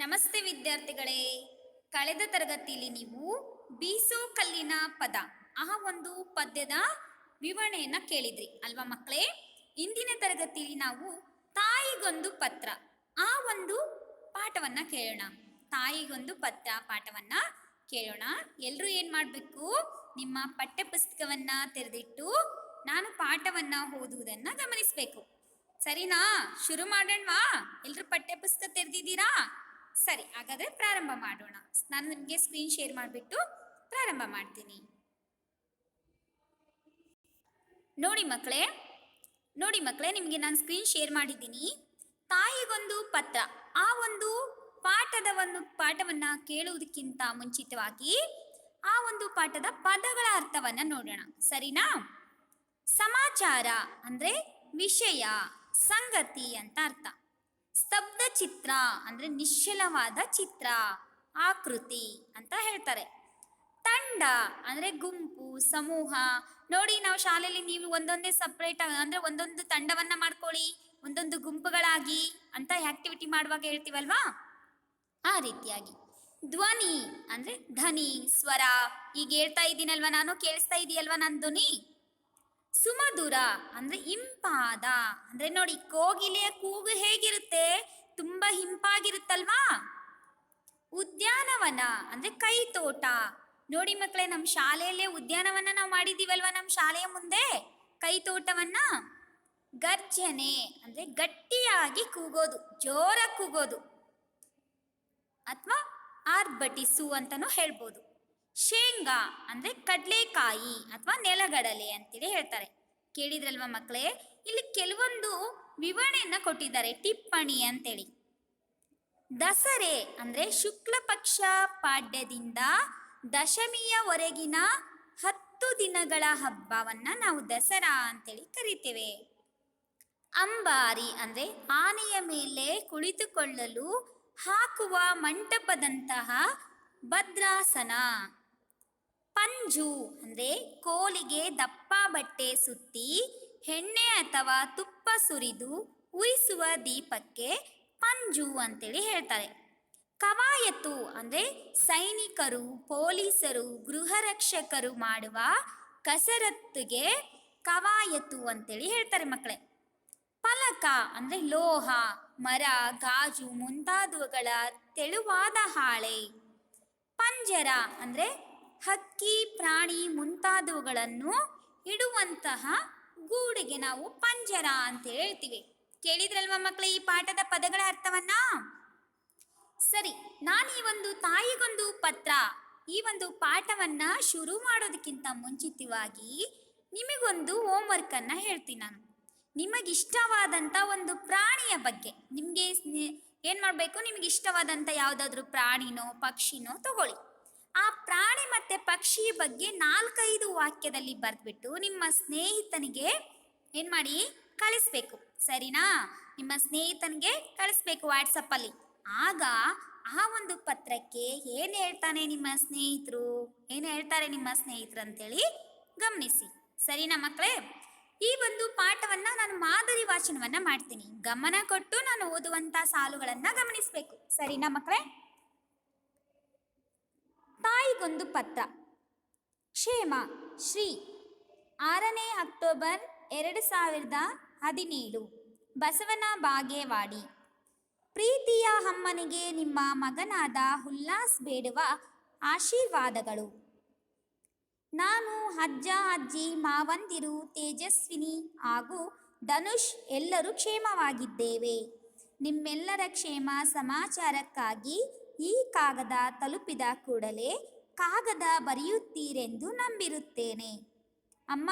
ನಮಸ್ತೆ ವಿದ್ಯಾರ್ಥಿಗಳೇ. ಕಳೆದ ತರಗತಿಯಲ್ಲಿ ನೀವು ಬೀಸೋ ಕಲ್ಲಿನ ಪದ, ಆ ಒಂದು ಪದ್ಯದ ವಿವರಣೆಯನ್ನ ಕೇಳಿದ್ರಿ ಅಲ್ವಾ ಮಕ್ಕಳೇ? ಇಂದಿನ ತರಗತಿಯಲ್ಲಿ ನಾವು ತಾಯಿಗೊಂದು ಪತ್ರ, ಆ ಒಂದು ಪಾಠವನ್ನ ಕೇಳೋಣ. ತಾಯಿಗೊಂದು ಪತ್ರ, ಪಾಠವನ್ನ ಕೇಳೋಣ. ಎಲ್ಲರೂ ಏನ್ ಮಾಡಬೇಕು? ನಿಮ್ಮ ಪಠ್ಯ ಪುಸ್ತಕವನ್ನ ತೆರೆದಿಟ್ಟು ನಾನು ಪಾಠವನ್ನ ಓದುವುದನ್ನ ಗಮನಿಸಬೇಕು. ಸರಿನಾ? ಶುರು ಮಾಡೋಣವಾ? ಎಲ್ರು ಪಠ್ಯ ಪುಸ್ತಕ ತೆರೆದಿದ್ದೀರಾ? ಸರಿ, ಹಾಗಾದ್ರೆ ಪ್ರಾರಂಭ ಮಾಡೋಣ. ನಾನು ನಿಮಗೆ ಸ್ಕ್ರೀನ್ ಶೇರ್ ಮಾಡಿಬಿಟ್ಟು ಪ್ರಾರಂಭ ಮಾಡ್ತೀನಿ. ನೋಡಿ ಮಕ್ಕಳೇ ನೋಡಿ ಮಕ್ಕಳೇ ನಿಮಗೆ ನಾನು ಸ್ಕ್ರೀನ್ ಶೇರ್ ಮಾಡಿದ್ದೀನಿ. ತಾಯಿಗೊಂದು ಪತ್ರ, ಆ ಒಂದು ಪಾಠದ ಒಂದು ಪಾಠವನ್ನ ಕೇಳುವುದಕ್ಕಿಂತ ಮುಂಚಿತವಾಗಿ ಆ ಒಂದು ಪಾಠದ ಪದಗಳ ಅರ್ಥವನ್ನ ನೋಡೋಣ. ಸರಿನಾ? ಸಮಾಚಾರ ಅಂದ್ರೆ ವಿಷಯ, ಸಂಗತಿ ಅಂತ ಅರ್ಥ. ಸ್ತಬ್ಧ ಚಿತ್ರ ಅಂದ್ರೆ ನಿಶ್ಚಲವಾದ ಚಿತ್ರ, ಆಕೃತಿ ಅಂತ ಹೇಳ್ತಾರೆ. ತಂಡ ಅಂದ್ರೆ ಗುಂಪು, ಸಮೂಹ. ನೋಡಿ ನಾವು ಶಾಲೆಯಲ್ಲಿ ನೀವು ಒಂದೊಂದೇ ಸಪ್ರೇಟ್ ಅಂದ್ರೆ ಒಂದೊಂದು ತಂಡವನ್ನ ಮಾಡ್ಕೊಳ್ಳಿ, ಒಂದೊಂದು ಗುಂಪುಗಳಾಗಿ ಅಂತ ಆಕ್ಟಿವಿಟಿ ಮಾಡುವಾಗ ಹೇಳ್ತೀವಲ್ವಾ? ಆ ರೀತಿಯಾಗಿ. ಧ್ವನಿ ಅಂದ್ರೆ ಧ್ವನಿ, ಸ್ವರ. ಈಗ ಹೇಳ್ತಾ ಇದ್ದೀನಲ್ವ ನಾನು? ಕೇಳಿಸ್ತಾ ಇದೆಯಲ್ವಾ ನನ್ನ ಧ್ವನಿ? ಸುಮಧುರ ಅಂದ್ರೆ ಇಂಪಾದ. ಅಂದ್ರೆ ನೋಡಿ ಕೋಗಿಲೆಯ ಕೂಗು ಹೇಗಿರುತ್ತೆ? ತುಂಬಾ ಹಿಂಪಾಗಿರುತ್ತಲ್ವಾ? ಉದ್ಯಾನವನ ಅಂದ್ರೆ ಕೈ ತೋಟ ನೋಡಿ ಮಕ್ಕಳೇ ನಮ್ಮ ಶಾಲೆಯಲ್ಲೇ ಉದ್ಯಾನವನ ನಾವು ಮಾಡಿದೀವಲ್ವಾ ನಮ್ಮ ಶಾಲೆಯ ಮುಂದೆ? ಕೈ ತೋಟವನ್ನ ಗರ್ಜನೆ ಅಂದ್ರೆ ಗಟ್ಟಿಯಾಗಿ ಕೂಗೋದು, ಜೋರಾಗಿ ಕೂಗೋದು. ಅಥವಾ ಆರ್ಭಟಿಸು ಅಂತಾನು ಹೇಳ್ಬೋದು. ಶೇಂಗಾ ಅಂದ್ರೆ ಕಡಲೆಕಾಯಿ ಅಥವಾ ನೆಲಗಡಲೆ ಅಂತೇಳಿ ಹೇಳ್ತಾರೆ. ಕೇಳಿದ್ರಲ್ವ ಮಕ್ಕಳೇ? ಇಲ್ಲಿ ಕೆಲವೊಂದು ವಿವರಣೆಯನ್ನ ಕೊಟ್ಟಿದ್ದಾರೆ. ಟಿಪ್ಪಣಿ ಅಂತೇಳಿ. ದಸರೆ ಅಂದ್ರೆ ಶುಕ್ಲ ಪಕ್ಷ ಪಾಡ್ಯದಿಂದ ದಶಮಿಯವರೆಗಿನ ಹತ್ತು ದಿನಗಳ ಹಬ್ಬವನ್ನ ನಾವು ದಸರಾ ಅಂತೇಳಿ ಕರಿತೇವೆ. ಅಂಬಾರಿ ಅಂದ್ರೆ ಆನೆಯ ಮೇಲೆ ಕುಳಿತುಕೊಳ್ಳಲು ಹಾಕುವ ಮಂಟಪದಂತಹ ಭದ್ರಾಸನ. ಪಂಜು ಅಂದ್ರೆ ಕೋಲಿಗೆ ದಪ್ಪ ಬಟ್ಟೆ ಸುತ್ತಿ, ಎಣ್ಣೆ ಅಥವಾ ತುಪ್ಪ ಸುರಿದು ಉರಿಸುವ ದೀಪಕ್ಕೆ ಪಂಜು ಅಂತೇಳಿ ಹೇಳ್ತಾರೆ. ಕವಾಯತು ಅಂದ್ರೆ ಸೈನಿಕರು, ಪೊಲೀಸರು, ಗೃಹರಕ್ಷಕರು ಮಾಡುವ ಕಸರತ್ತಿಗೆ ಕವಾಯತು ಅಂತೇಳಿ ಹೇಳ್ತಾರೆ ಮಕ್ಕಳೇ. ಫಲಕ ಅಂದ್ರೆ ಲೋಹ, ಮರ, ಗಾಜು ಮುಂತಾದವುಗಳ ತೆಳುವಾದ ಹಾಳೆ. ಪಂಜರ ಅಂದ್ರೆ ಹಕ್ಕಿ, ಪ್ರಾಣಿ ಮುಂತಾದವುಗಳನ್ನು ಇಡುವಂತಹ ಗೂಡಿಗೆ ನಾವು ಪಂಜರ ಅಂತ ಹೇಳ್ತೀವಿ. ಕೇಳಿದ್ರಲ್ವಾ ಮಕ್ಕಳ ಈ ಪಾಠದ ಪದಗಳ ಅರ್ಥವನ್ನ? ಸರಿ, ನಾನು ಈ ಒಂದು ತಾಯಿಗೊಂದು ಪತ್ರ, ಈ ಒಂದು ಪಾಠವನ್ನ ಶುರು ಮಾಡೋದಕ್ಕಿಂತ ಮುಂಚಿತವಾಗಿ ನಿಮಗೊಂದು ಹೋಮ್ವರ್ಕ್ ಅನ್ನ ಹೇಳ್ತೀನಿ ನಾನು. ನಿಮಗಿಷ್ಟವಾದಂಥ ಒಂದು ಪ್ರಾಣಿಯ ಬಗ್ಗೆ, ನಿಮಗೆ ಏನು ಮಾಡಬೇಕು? ನಿಮಗೆ ಇಷ್ಟವಾದಂಥ ಯಾವುದಾದ್ರೂ ಪ್ರಾಣಿನೋ, ಪಕ್ಷಿನೋ ತಗೊಳ್ಳಿ. ಆ ಪ್ರಾಣಿ ಮತ್ತೆ ಪಕ್ಷಿ ಬಗ್ಗೆ ನಾಲ್ಕೈದು ವಾಕ್ಯದಲ್ಲಿ ಬರೆದ್ಬಿಟ್ಟು ನಿಮ್ಮ ಸ್ನೇಹಿತನಿಗೆ ಏನು ಮಾಡಿ? ಕಳಿಸ್ಬೇಕು. ಸರಿನಾ? ನಿಮ್ಮ ಸ್ನೇಹಿತನಿಗೆ ಕಳಿಸ್ಬೇಕು ವಾಟ್ಸಪ್ಪಲ್ಲಿ ಆಗ ಆ ಒಂದು ಪತ್ರಕ್ಕೆ ಏನು ಹೇಳ್ತಾನೆ ನಿಮ್ಮ ಸ್ನೇಹಿತರು? ಏನು ಹೇಳ್ತಾರೆ ನಿಮ್ಮ ಸ್ನೇಹಿತರು ಅಂತೇಳಿ ಗಮನಿಸಿ. ಸರಿನಾ ಮಕ್ಕಳೇ? ಈ ಒಂದು ಪಾಠವನ್ನ ನಾನು ಮಾದರಿ ವಾಚನವನ್ನ ಮಾಡ್ತೀನಿ. ಗಮನ ಕೊಟ್ಟು ನಾನು ಓದುವಂತ ಸಾಲುಗಳನ್ನ ಗಮನಿಸಬೇಕು. ಸರಿನಾ ಮಕ್ಕಳೇ? ತಾಯಿಗೊಂದು ಪತ್ರ. ಕ್ಷೇಮ, ಶ್ರೀ. ಆರನೇ ಅಕ್ಟೋಬರ್ ಎರಡು ಸಾವಿರದ ಹದಿನೇಳು. ಬಸವನ ಬಾಗೇವಾಡಿ. ಪ್ರೀತಿಯ ಅಮ್ಮನಿಗೆ ನಿಮ್ಮ ಮಗನಾದ ಉಲ್ಲಾಸ್ ಬೇಡುವ ಆಶೀರ್ವಾದಗಳು. ನಾನು ಅಜ್ಜ, ಅಜ್ಜಿ, ಮಾವಂದಿರು, ತೇಜಸ್ವಿನಿ ಹಾಗೂ ಧನುಷ್ ಎಲ್ಲರೂ ಕ್ಷೇಮವಾಗಿದ್ದೇವೆ. ನಿಮ್ಮೆಲ್ಲರ ಕ್ಷೇಮ ಸಮಾಚಾರಕ್ಕಾಗಿ ಈ ಕಾಗದ ತಲುಪಿದ ಕೂಡಲೇ ಕಾಗದ ಬರೆಯುತ್ತೀರೆಂದು ನಂಬಿರುತ್ತೇನೆ. ಅಮ್ಮ,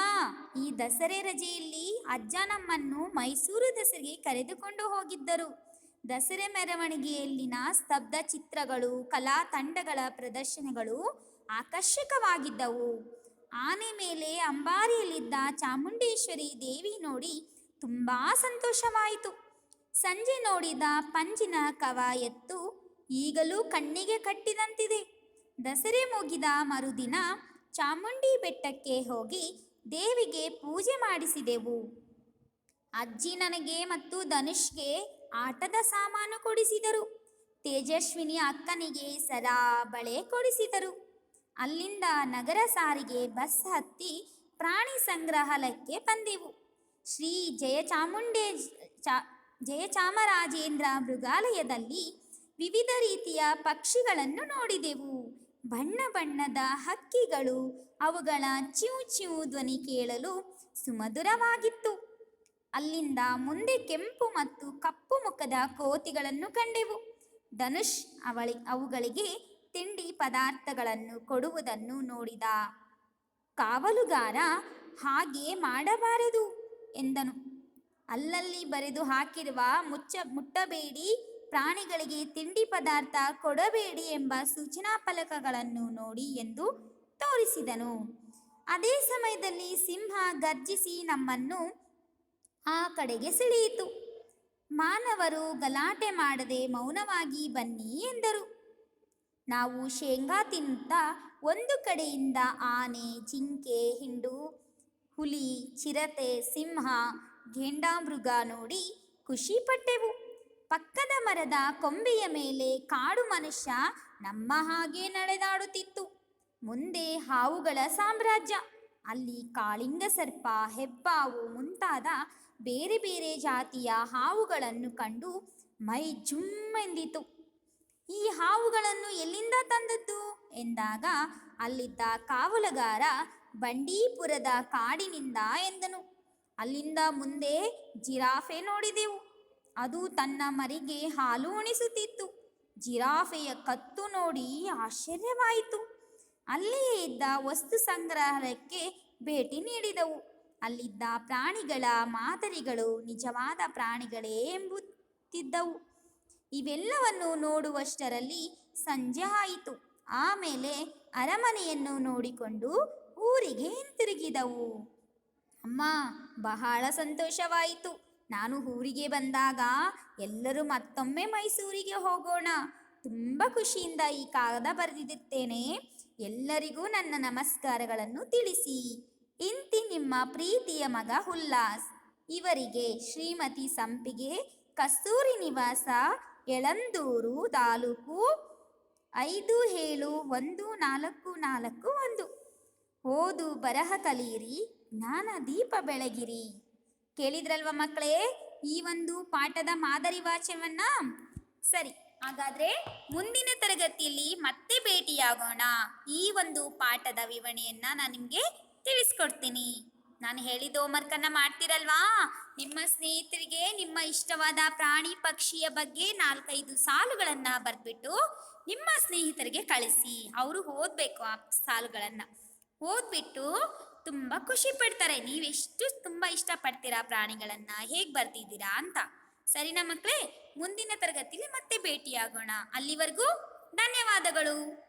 ಈ ದಸರೆ ರಜೆಯಲ್ಲಿ ಅಜ್ಜ ನಮ್ಮನ್ನು ಮೈಸೂರು ದಸರೆಗೆ ಕರೆದುಕೊಂಡು ಹೋಗಿದ್ದರು. ದಸರೆ ಮೆರವಣಿಗೆಯಲ್ಲಿನ ಸ್ತಬ್ಧ ಚಿತ್ರಗಳು, ಕಲಾ ತಂಡಗಳ ಪ್ರದರ್ಶನಗಳು ಆಕರ್ಷಕವಾಗಿದ್ದವು. ಆನೆ ಮೇಲೆ ಅಂಬಾರಿಯಲ್ಲಿದ್ದ ಚಾಮುಂಡೇಶ್ವರಿ ದೇವಿ ನೋಡಿ ತುಂಬಾ ಸಂತೋಷವಾಯಿತು. ಸಂಜೆ ನೋಡಿದ ಪಂಜಿನ ಕವಾಯತ್ತು ಈಗಲೂ ಕಣ್ಣಿಗೆ ಕಟ್ಟಿದಂತಿದೆ. ದಸರೆ ಮುಗಿದ ಮರುದಿನ ಚಾಮುಂಡಿ ಬೆಟ್ಟಕ್ಕೆ ಹೋಗಿ ದೇವಿಗೆ ಪೂಜೆ ಮಾಡಿಸಿದೆವು. ಅಜ್ಜಿ ನನಗೆ ಮತ್ತು ಧನುಷ್ಗೆ ಆಟದ ಸಾಮಾನು ಕೊಡಿಸಿದರು. ತೇಜಸ್ವಿನಿ ಅಕ್ಕನಿಗೆ ಸದಾ ಬಳೆ ಕೊಡಿಸಿದರು. ಅಲ್ಲಿಂದ ನಗರ ಸಾರಿಗೆ ಬಸ್ ಹತ್ತಿ ಪ್ರಾಣಿ ಸಂಗ್ರಹಾಲಯಕ್ಕೆ ಬಂದೆವು. ಶ್ರೀ ಜಯಚಾಮುಂಡೇ ಚಾ ಜಯಚಾಮರಾಜೇಂದ್ರ ಮೃಗಾಲಯದಲ್ಲಿ ವಿವಿಧ ರೀತಿಯ ಪಕ್ಷಿಗಳನ್ನು ನೋಡಿದೆವು. ಬಣ್ಣ ಬಣ್ಣದ ಹಕ್ಕಿಗಳು ಅವುಗಳ ಚಿವು ಚಿವು ಧ್ವನಿ ಕೇಳಲು ಸುಮಧುರವಾಗಿತ್ತು. ಅಲ್ಲಿಂದ ಮುಂದೆ ಕೆಂಪು ಮತ್ತು ಕಪ್ಪು ಮುಖದ ಕೋತಿಗಳನ್ನು ಕಂಡೆವು. ಧನುಷ್ ಅವಳಿ ಅವುಗಳಿಗೆ ತಿಂಡಿ ಪದಾರ್ಥಗಳನ್ನು ಕೊಡುವುದನ್ನು ನೋಡಿದ. ಕಾವಲುಗಾರ, ಹಾಗೆ ಮಾಡಬಾರದು ಎಂದನು. ಅಲ್ಲಲ್ಲಿ ಬರೆದು ಹಾಕಿರುವ ಮುಚ್ಚ ಮುಟ್ಟಬೇಡಿ ಪ್ರಾಣಿಗಳಿಗೆ ತಿಂಡಿ ಪದಾರ್ಥ ಕೊಡಬೇಡಿ ಎಂಬ ಸೂಚನಾ ಫಲಕಗಳನ್ನು ನೋಡಿ ಎಂದು ತೋರಿಸಿದನು. ಅದೇ ಸಮಯದಲ್ಲಿ ಸಿಂಹ ಗರ್ಜಿಸಿ ನಮ್ಮನ್ನು ಆ ಕಡೆಗೆ ಸೆಳೆಯಿತು. ಮಾನವರು ಗಲಾಟೆ ಮಾಡದೆ ಮೌನವಾಗಿ ಬನ್ನಿ ಎಂದರು. ನಾವು ಶೇಂಗಾ ತಿನ್ನುತ್ತಾ ಒಂದು ಕಡೆಯಿಂದ ಆನೆ ಜಿಂಕೆ ಹಿಂಡು, ಹುಲಿ, ಚಿರತೆ, ಸಿಂಹ ಘೇಂಡಾಮೃಗ ನೋಡಿ ಖುಷಿ ಪಟ್ಟೆವು. ಪಕ್ಕದ ಮರದ ಕೊಂಬೆಯ ಮೇಲೆ ಕಾಡು ಮನುಷ್ಯ ನಮ್ಮ ಹಾಗೆ ನಡೆದಾಡುತ್ತಿತ್ತು. ಮುಂದೆ ಹಾವುಗಳ ಸಾಮ್ರಾಜ್ಯ, ಅಲ್ಲಿ ಕಾಳಿಂಗ ಸರ್ಪ, ಹೆಬ್ಬಾವು ಮುಂತಾದ ಬೇರೆ ಬೇರೆ ಜಾತಿಯ ಹಾವುಗಳನ್ನು ಕಂಡು ಮೈ ಜುಮ್ಮೆಂದಿತು ಈ ಹಾವುಗಳನ್ನು ಎಲ್ಲಿಂದ ತಂದದ್ದು? ಎಂದಾಗ ಅಲ್ಲಿದ್ದ ಕಾವಲುಗಾರ ಬಂಡೀಪುರದ ಕಾಡಿನಿಂದ ಎಂದನು. ಅಲ್ಲಿಂದ ಮುಂದೆ ಜಿರಾಫೆ ನೋಡಿದೆವು. ಅದು ತನ್ನ ಮರಿಗೆ ಹಾಲು ಉಣಿಸುತ್ತಿತ್ತು. ಜಿರಾಫೆಯ ಕತ್ತು ನೋಡಿ ಆಶ್ಚರ್ಯವಾಯಿತು. ಅಲ್ಲಿಯೇ ಇದ್ದ ವಸ್ತು ಸಂಗ್ರಹಾಲಯಕ್ಕೆ ಭೇಟಿ ನೀಡಿದವು. ಅಲ್ಲಿದ್ದ ಪ್ರಾಣಿಗಳ ಮಾದರಿಗಳು ನಿಜವಾದ ಪ್ರಾಣಿಗಳೇ ಎಂಬುತ್ತಿದ್ದವು. ಇವೆಲ್ಲವನ್ನು ನೋಡುವಷ್ಟರಲ್ಲಿ ಸಂಜೆ ಆಯಿತು. ಆಮೇಲೆ ಅರಮನೆಯನ್ನು ನೋಡಿಕೊಂಡು ಊರಿಗೆ ಹಿಂತಿರುಗಿದವು. ಅಮ್ಮ, ಬಹಳ ಸಂತೋಷವಾಯಿತು. ನಾನು ಊರಿಗೆ ಬಂದಾಗ ಎಲ್ಲರೂ ಮತ್ತೊಮ್ಮೆ ಮೈಸೂರಿಗೆ ಹೋಗೋಣ. ತುಂಬ ಖುಷಿಯಿಂದ ಈ ಕಾಗದ ಬರೆದಿದ್ದೇನೆ. ಎಲ್ಲರಿಗೂ ನನ್ನ ನಮಸ್ಕಾರಗಳನ್ನು ತಿಳಿಸಿ. ಇಂತಿ ನಿಮ್ಮ ಪ್ರೀತಿಯ ಮಗ ಉಲ್ಲಾಸ್ ಇವರಿಗೆ ಶ್ರೀಮತಿ ಸಂಪಿಗೆ ಕಸ್ತೂರಿ ನಿವಾಸ ಎಳಂದೂರು ತಾಲೂಕು ಐದು ಏಳು ಒಂದು ನಾಲ್ಕು ನಾಲ್ಕು ಒಂದು. ಓದು ಬರಹ ಕಲಿಯಿರಿ ಜ್ಞಾನ ದೀಪ ಬೆಳಗಿರಿ. ಕೇಳಿದ್ರಲ್ವ ಮಕ್ಕಳೇ? ಈ ಒಂದು ಪಾಠದ ಮಾದರಿ ವಾಚ್ಯವನ್ನ? ಸರಿ, ಹಾಗಾದ್ರೆ ಮುಂದಿನ ತರಗತಿಯಲ್ಲಿ ಮತ್ತೆ ಭೇಟಿಯಾಗೋಣ. ಈ ಒಂದು ಪಾಠದ ವಿವರಣೆಯನ್ನ ನಾನು ನಿಮಗೆ ತಿಳಿಸ್ಕೊಡ್ತೀನಿ. ನಾನು ಹೇಳಿದ ಹೋಮ್ವರ್ಕನ್ನ ಮಾಡ್ತಿರಲ್ವಾ? ನಿಮ್ಮ ಸ್ನೇಹಿತರಿಗೆ ನಿಮ್ಮ ಇಷ್ಟವಾದ ಪ್ರಾಣಿ ಪಕ್ಷಿಯ ಬಗ್ಗೆ ನಾಲ್ಕೈದು ಸಾಲುಗಳನ್ನ ಬರೆದ್ಬಿಟ್ಟು ನಿಮ್ಮ ಸ್ನೇಹಿತರಿಗೆ ಕಳಿಸಿ. ಅವರು ಓದಬೇಕು ಆ ಸಾಲುಗಳನ್ನು. ಓದ್ಬಿಟ್ಟು ತುಂಬ ಖುಷಿ ಪಡ್ತಾರೆ. ನೀವೆಷ್ಟು ತುಂಬ ಇಷ್ಟಪಡ್ತೀರಾ ಪ್ರಾಣಿಗಳನ್ನು? ಹೇಗೆ ಬರ್ತಿದ್ದೀರಾ ಅಂತ. ಸರಿನಾ ಮಕ್ಕಳೇ ಮುಂದಿನ ತರಗತಿಲಿ ಮತ್ತೆ ಭೇಟಿಯಾಗೋಣ. ಅಲ್ಲಿವರೆಗೂ ಧನ್ಯವಾದಗಳು.